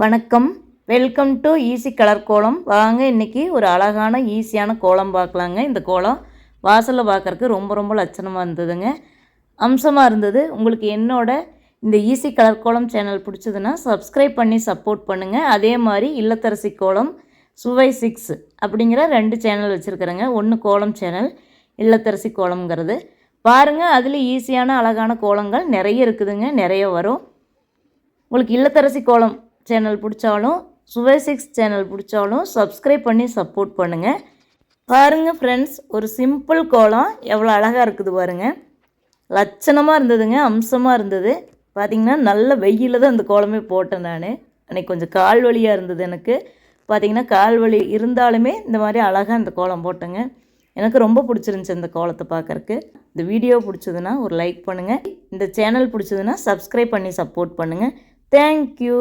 வணக்கம். Welcome to easy colour கோலம் வாங்க இன்றைக்கி ஒரு அழகான ஈஸியான கோலம் பார்க்கலாங்க. இந்த கோலம் வாசலில் பார்க்குறக்கு ரொம்ப ரொம்ப லட்சணமாக இருந்ததுங்க. அம்சமாக இருந்தது. உங்களுக்கு என்னோட இந்த ஈஸி கலர் கோலம் சேனல் பிடிச்சதுன்னா சப்ஸ்கிரைப் பண்ணி சப்போர்ட் பண்ணுங்கள் அதே மாதிரி இல்லத்தரசி கோலம் சுவை சிக்ஸ் அப்படிங்கிற ரெண்டு சேனல் வச்சுருக்குறேங்க. ஒன்று கோலம் சேனல் இல்லத்தரசி கோலம்ங்கிறது. பாருங்கள் அதில் ஈஸியான அழகான கோலங்கள் நிறைய இருக்குதுங்க. நிறைய வரும். உங்களுக்கு இல்லத்தரசி கோலம் சேனல் பிடிச்சாலும் சுவை சிக்ஸ் சேனல் பிடிச்சாலும் சப்ஸ்கிரைப் பண்ணி சப்போர்ட் பண்ணுங்கள் பாருங்கள் ஃப்ரெண்ட்ஸ் ஒரு சிம்பிள் கோலம் எவ்வளோ அழகாக இருக்குது பாருங்கள் லட்சணமாக இருந்ததுங்க அம்சமாக இருந்தது. பார்த்திங்கன்னா நல்ல வெயிலில் தான் அந்த கோலமே போட்டேன் நான். அன்றைக்கி கொஞ்சம் கால் வலியாக இருந்தது எனக்கு. பார்த்திங்கன்னா கால் வலி இருந்தாலுமே இந்த மாதிரி அழகாக அந்த கோலம் போட்டேங்க. எனக்கு ரொம்ப பிடிச்சிருந்துச்சி இந்த கோலத்தை பார்க்குறக்கு இந்த வீடியோ பிடிச்சதுன்னா ஒரு லைக் பண்ணுங்கள் இந்த சேனல் பிடிச்சதுன்னா சப்ஸ்கிரைப் பண்ணி சப்போர்ட் பண்ணுங்கள் தேங்க்யூ